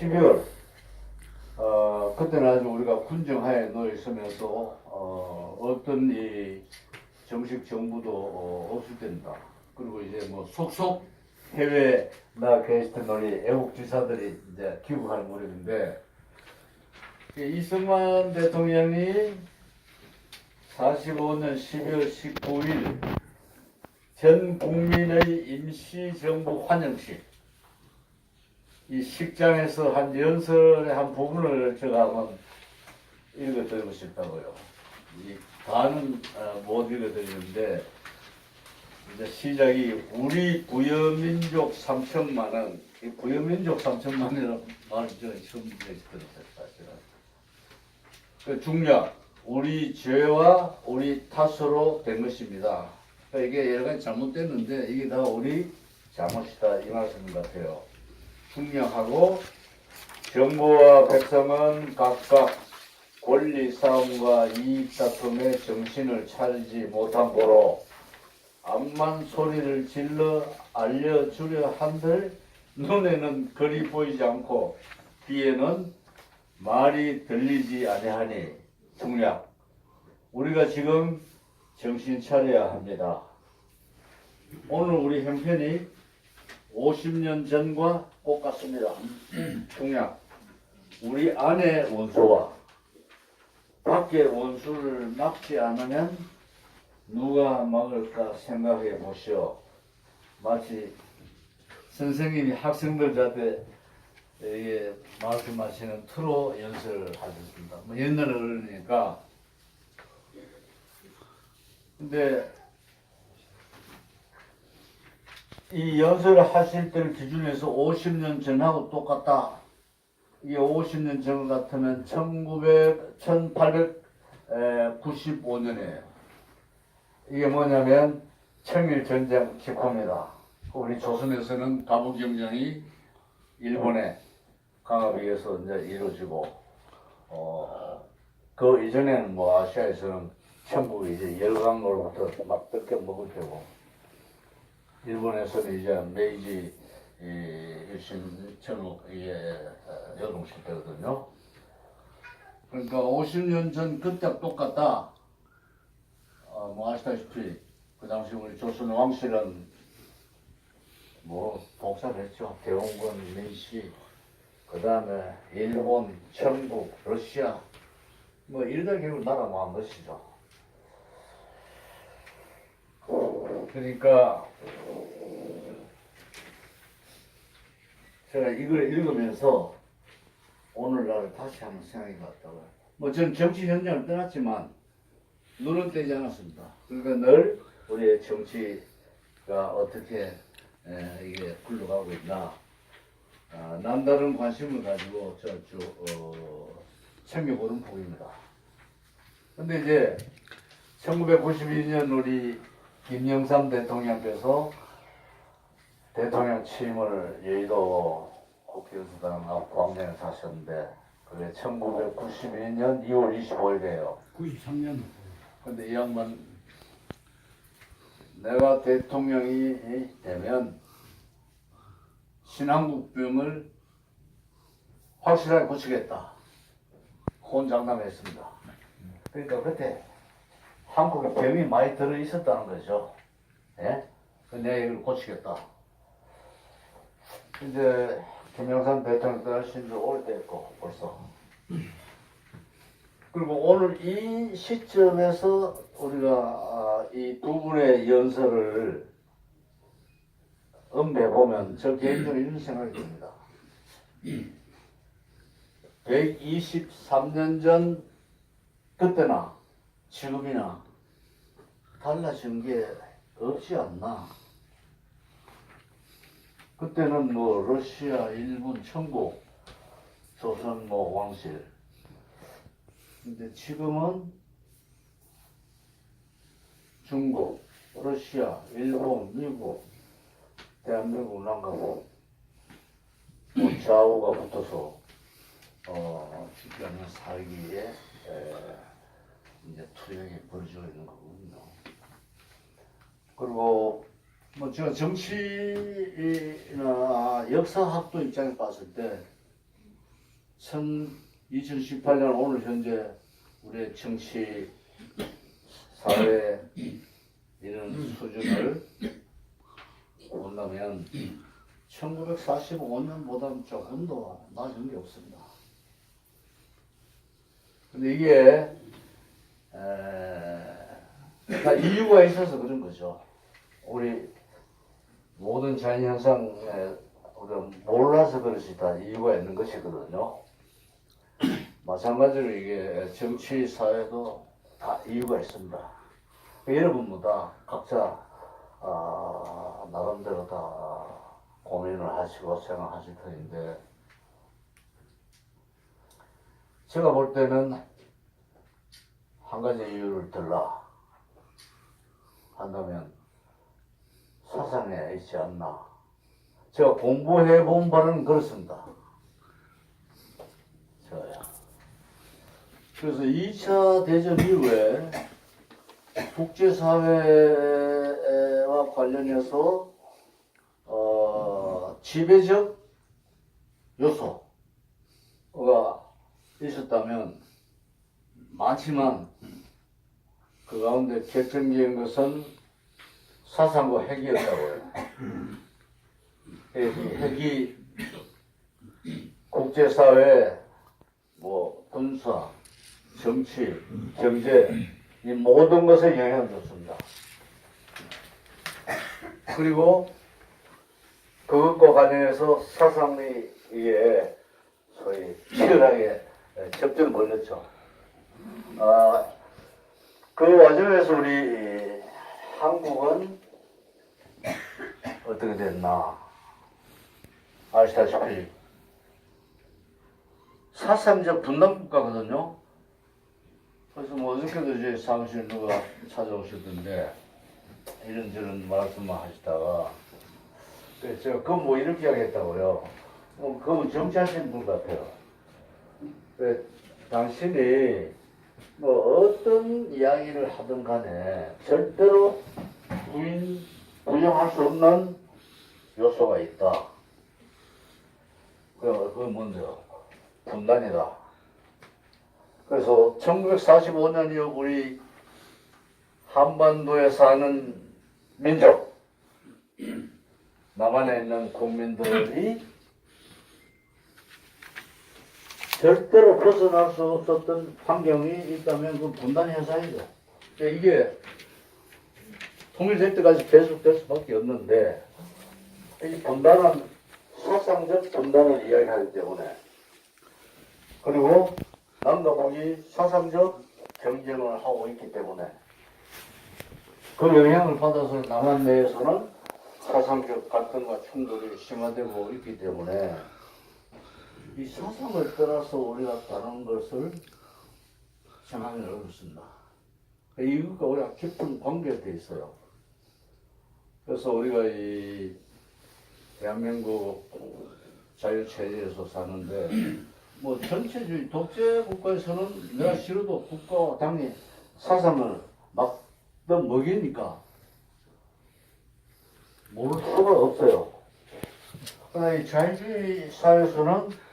12월 어 그때는 아주 우리가 군정하에 놓여 있으면서 어 어떤 이 정식 정부도 어, 없을 때입니다. 그리고 이제 뭐 속속 해외 나 게스트 놀이 애국 지사들이 이제 귀국하는 무렵인데 이 이승만 대통령이 45년 12월 19일 전 국민의 임시정부 환영식 이 식장에서 한 연설의 한 부분을 제가 한번 읽어드리고 싶다고요. 이 다는 어, 못 읽어드리는데 이제 시작이 우리 부여민족 3천만은 이 부여민족 3천만이라는 말을 제가 처음 들었어요 사실은. 그 중략 우리 죄와 우리 탓으로 된 것입니다. 그러니까 이게 여러 가지 잘못됐는데 이게 다 우리 잘못이다 이 말씀인 것 같아요. 중략하고 정부와 백성은 각각 권리 싸움과 이익 다툼에 정신을 차리지 못한 고로 암만 소리를 질러 알려주려 한들 눈에는 거리 보이지 않고 귀에는 말이 들리지 아니하니 중략 우리가 지금 정신 차려야 합니다. 오늘 우리 형편이 50년 전과 똑같습니다. 중략 우리 안의 원수와 밖의 원수를 막지 않으면 누가 막을까 생각해 보시오. 마치 선생님이 학생들한테 이게 말씀하시는 트로 연설을 하셨습니다. 뭐 옛날에 그러니까 근데 이 연설을 하실 때를 기준해서 50년 전하고 똑같다. 이게 50년 전 같으면 1900, 1895년이에요. 이게 뭐냐면 청일 전쟁 직후입니다. 우리 조선에서는 가부 경쟁이 일본에 강압에 의해서 이제 이루어지고 어, 그 이전에는 뭐 아시아에서는 천국이 이제 열강로부터 막 뜯겨 먹을 때고 일본에서는 이제 메이지 이 일신 이게 어, 여동식 때거든요. 그러니까 50년 전 그때 똑같다. 어, 뭐 아시다시피 그 당시 우리 조선 왕실은 뭐 복사를 했죠. 대원군, 민씨, 그 다음에 일본, 천국, 러시아 뭐 이러다 결국 나라 것이죠. 그러니까 제가 이걸 읽으면서 오늘날 다시 한번 생각해 봤다고요. 뭐 전 정치 현장을 떠났지만 눈은 떼지 않았습니다. 그러니까 늘 우리의 정치가 어떻게 에, 이게 굴러가고 있나 아, 남다른 관심을 가지고 저쭉 어, 챙겨보는 폭입니다. 근데 이제 1992년 우리 김영삼 대통령께서 대통령 취임을 여의도 국회의사당 앞 광장에 사셨는데 그게 1992년 2월 25일이에요. 93년 근데 이 양반 내가 대통령이 되면 신한국병을 확실하게 고치겠다. 혼장담했습니다. 그러니까 그때 한국에 병이 많이 들어 있었다는 거죠. 예? 그 내가 이걸 고치겠다. 이제 김영삼 대통령 떠나신 지 오래됐고 벌써. 그리고 오늘 이 시점에서 우리가 이 두 분의 연설을 음배 보면 저 개인적으로 이런 생각이 듭니다. 123년 전 그때나 지금이나 달라진 게 없지 않나. 그때는 뭐 러시아, 일본, 천국, 조선 뭐 왕실. 근데 지금은 중국, 러시아, 일본, 미국, 대한민국 난가고 뭐 좌우가 붙어서 어 쉽지 않은 살기에 에, 이제 투영이 벌어지고 있는 거군요. 그리고 뭐 제가 정치나 역사학도 입장에 봤을 때 2018년 오늘 현재 우리의 정치 사회 이런 수준을 본다면 1945년보다는 조금 더 낮은 게 없습니다. 근데 이게 에, 다 이유가 있어서 그런 거죠. 우리 모든 자연 현상에 우리가 몰라서 그럴 수 있다 이유가 있는 것이거든요. 마찬가지로 이게 정치 사회도 다 이유가 있습니다. 여러분보다 각자 아, 나름대로 다 고민을 하시고 생각하실 터인데 제가 볼 때는 한 가지 이유를 들라 한다면 사상에 있지 않나. 제가 공부해 본 바는 그렇습니다. 저야. 그래서 2차 대전 이후에 국제사회와 관련해서 어, 지배적 요소가 있었다면 많지만 그 가운데 결정적인 것은 사상과 핵이었다고요. 이 핵이 국제사회, 뭐 군사, 정치, 경제 이 모든 것에 영향을 줬습니다. 그리고 그것과 관련해서 사상이 이게 소위 치열하게 접전을 벌였죠. 아, 그 와중에서 우리 한국은 어떻게 됐나 아시다시피 사상적 분단 국가거든요. 그래서 뭐 어저께도 이제 사무실 누가 찾아오셨던데 이런저런 말씀만 하시다가 제가 그건 뭐 이렇게 하겠다고요. 뭐 그건 정치하시는 분 같아요. 그 당신이 뭐 어떤 이야기를 하든 간에 절대로 부인, 부정할 수 없는 요소가 있다. 그, 그건 뭔데요? 분단이다. 그래서 1945년 이후 우리 한반도에 사는 민족, 남한에 있는 국민들이 절대로 벗어날 수 없었던 환경이 있다면 그 분단 현상이죠. 그러니까 이게 통일될 때까지 계속될 수밖에 없는데 이 분단은 사상적 분단을 이야기하기 때문에 그리고 남과 북이 사상적 경쟁을 하고 있기 때문에 그 영향을 받아서 남한 내에서는 사상적 갈등과 충돌이 심화되고 있기 때문에 이 사상을 떠나서 우리가 다른 것을 생각하기 어렵습니다. 이것과 우리가 깊은 관계가 돼 있어요. 그래서 우리가 이 대한민국 자유체제에서 사는데 뭐 전체주의 독재 국가에서는 내가 싫어도 국가와 당이 사상을 막 먹이니까 모를 수가 없어요. 그러나 이 자유주의 사회에서는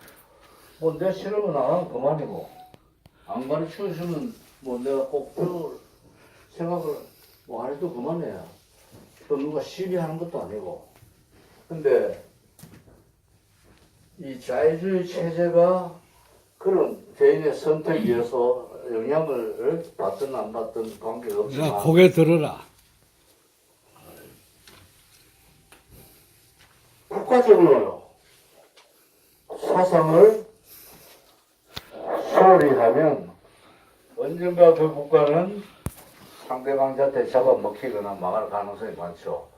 뭐 내가 싫으면 안 하면 그만이고 안 가르쳐 주면 뭐 내가 꼭 배울 생각을 뭐 안 해도 그만해요. 또 누가 시비하는 것도 아니고. 근데 이 자유주의 체제가 그런 개인의 선택에 의해서 영향을 받든 안 받든 관계가 없지만 자, 고개 들어라. 국가적으로요 사상을 소홀히 하면 언젠가 그 국가는 상대방한테 잡아먹히거나 망할 가능성이 많죠.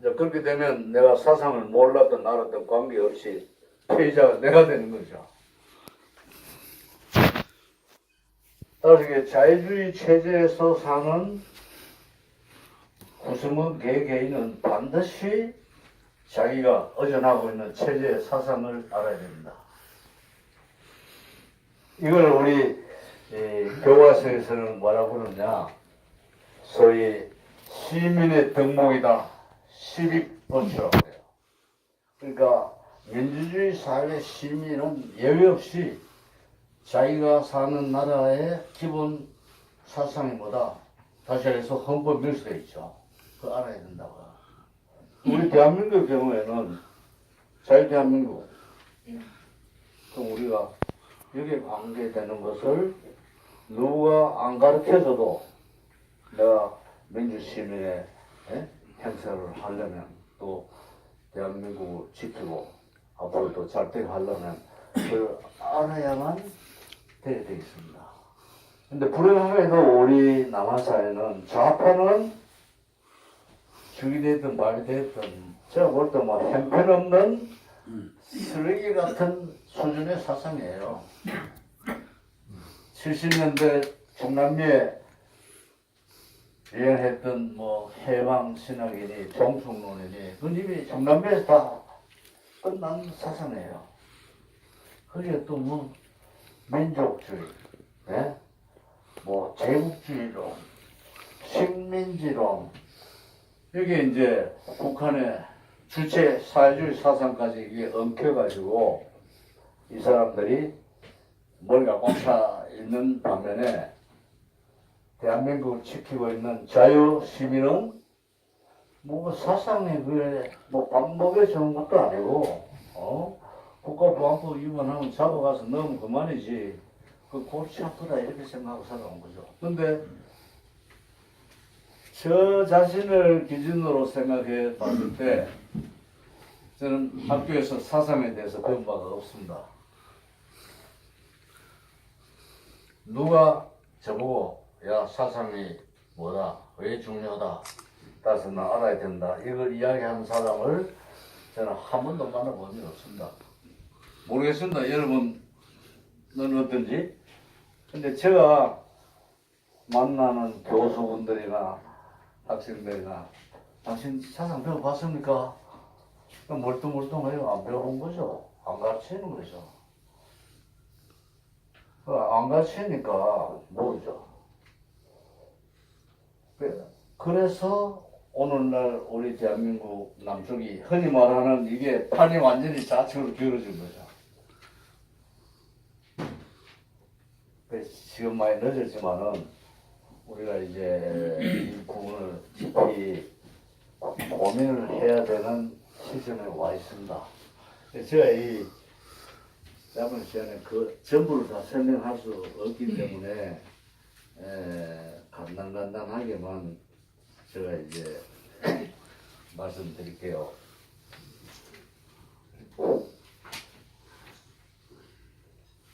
이제 그렇게 되면 내가 사상을 몰랐던 알았던 관계없이 피해자가 내가 되는 거죠. 따라서 자유주의 체제에서 사는 구성원 개개인은 반드시 자기가 의존하고 있는 체제의 사상을 알아야 됩니다. 이걸 우리 이, 교과서에서는 뭐라고 그러냐? 소위 시민의 덕목이다. 시빅 번치라고 해요. 그러니까 민주주의 사회 시민은 예외 없이 자기가 사는 나라의 기본 사상이 뭐다? 다시 해서 헌법 밀수돼 있죠. 그거 알아야 된다고. 우리 대한민국 경우에는 자유 대한민국. 그럼 우리가 여기에 관계되는 것을 누가 안 가르쳐줘도 내가 민주시민의 예? 행사를 하려면 또 대한민국을 지키고 앞으로도 잘 되게 하려면 그걸 알아야만 되게 되어 있습니다. 근데 불행하게도 우리 남한 사회는 좌파는 죽이 되든 말이 되든 제가 볼 때 뭐 형편없는 쓰레기 같은 수준의 사상이에요. 70년대 중남미에 유행했던 뭐 해방 신학이니 종속론이니 그건 이미 중남미에서 다 끝난 사상이에요. 그게 또 뭐 민족주의, 예? 뭐 제국주의론, 식민지론 여기에 이제 북한의 주체 사회주의 사상까지 이게 엉켜가지고 이 사람들이 머리가 꽉차 있는 반면에 대한민국을 지키고 있는 자유 시민은 뭐 사상이 그게 뭐밥 먹여주는 것도 아니고 어 국가보안법 위반하면 잡아가서 넣으면 그만이지 그 골치 아프다 이렇게 생각하고 살아온 거죠. 근데 저 자신을 기준으로 생각해 봤을 때 저는 학교에서 사상에 대해서 배운 바가 없습니다. 누가 저보고 야 사상이 뭐다 왜 중요하다 따라서 나 알아야 된다 이걸 이야기하는 사람을 저는 한 번도 만나본 적이 없습니다. 모르겠습니다. 여러분은 어떤지. 근데 제가 만나는 교수분들이나 학생들이나 당신 사상 배워봤습니까? 멀뚱멀뚱해요. 안 배워본 거죠. 안 가르치는 거죠. 그안 가르치니까 모르죠. 그- 그래서 오늘날 우리 대한민국 남쪽이 흔히 말하는 이게 판이 완전히 좌측으로 기울어진 거죠. 그래서 지금 많이 늦었지만은 우리가 이제 이 부분을 깊이 고민을 해야 되는 시점에 와 있습니다. 제가 이 남은 시간에 그 전부를 다 설명할 수 없기 때문에 에, 간단간단하게만 제가 이제 말씀드릴게요.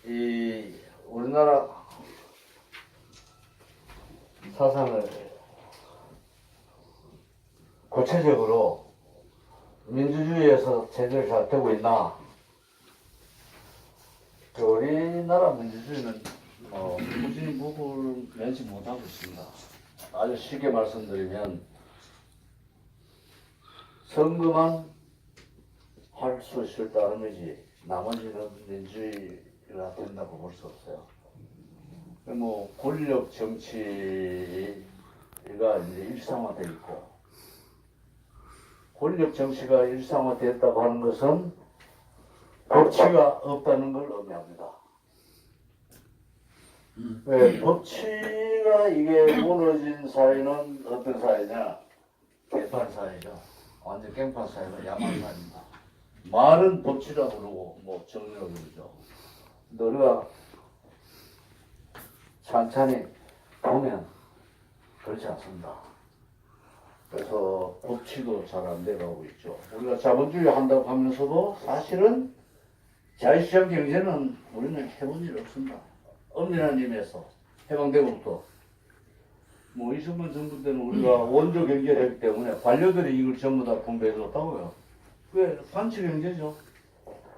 이 우리나라 사상을 구체적으로 민주주의에서 제대로 잘 되고 있나? 그 우리나라 민주주의는 어, 꾸준히 목을 내지 못하고 있습니다. 아주 쉽게 말씀드리면 선거만 할 수 있을 따름이지 나머지는 민주주의가 된다고 볼 수 없어요. 뭐 권력 정치가 이제 일상화돼 있고 권력 정치가 일상화됐다고 하는 것은 법치가 없다는 걸 의미합니다. 왜 법치가 이게 무너진 사회는 어떤 사회냐? 개판 사회죠. 완전 깽판 사회가 야만 사회입니다. 말은 법치라 그러고 뭐 정리라고 그러죠. 우리가 찬찬히 보면 그렇지 않습니다. 그래서 법치도 잘 안 돼가고 있죠. 우리가 자본주의 한다고 하면서도 사실은 자유시장 경제는 우리는 해본 일 없습니다. 엄밀한 의미에서 해방되고부터 뭐 이승만 정부 때는 우리가 원조 경제를 했기 때문에 관료들이 이걸 전부 다 분배해 줬다고요. 왜 관치 경제죠.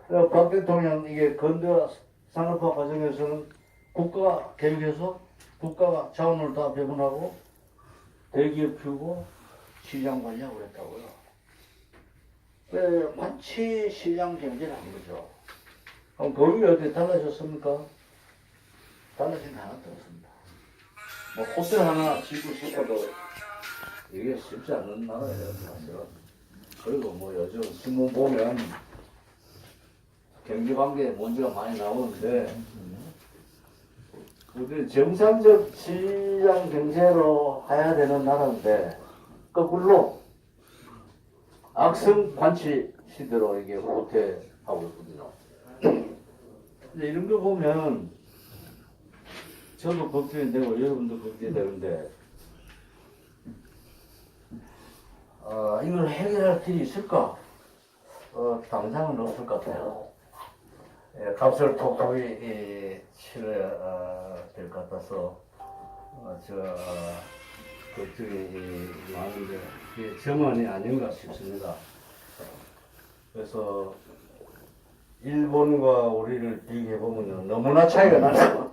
박 대통령 이게 건대화 산업화 과정에서는 국가 계획에서 국가가 자원을 다 배분하고 대기업 키우고 시장 관리하고 그랬다고요. 왜 마치 시장 경제를 한 거죠. 그럼 거기가 어떻게 달라졌습니까? 달라진 게 하나도 없습니다. 뭐 호텔 하나 짓고 싶어도 이게 쉽지 않은 나라예요, 사실은. 그리고 뭐 요즘 신문 보면 경제 관계에 문제가 많이 나오는데 우리 정상적 시장 경제로 해야 되는 나라인데 거꾸로 악성 관치 시대로 이게 후퇴하고 있거든요. 이런 거 보면 저도 걱정이 되고 여러분도 걱정이 되는데 어, 이걸 해결할 길이 있을까? 어, 당장은 없을 것 같아요. 예, 값을 톡톡히 이, 치러야 어, 될것 같아서 어, 저 어, 걱정이 이, 많은데 이게 저만이 아닌가 싶습니다. 그래서 일본과 우리를 비교해 보면 너무나 차이가 나서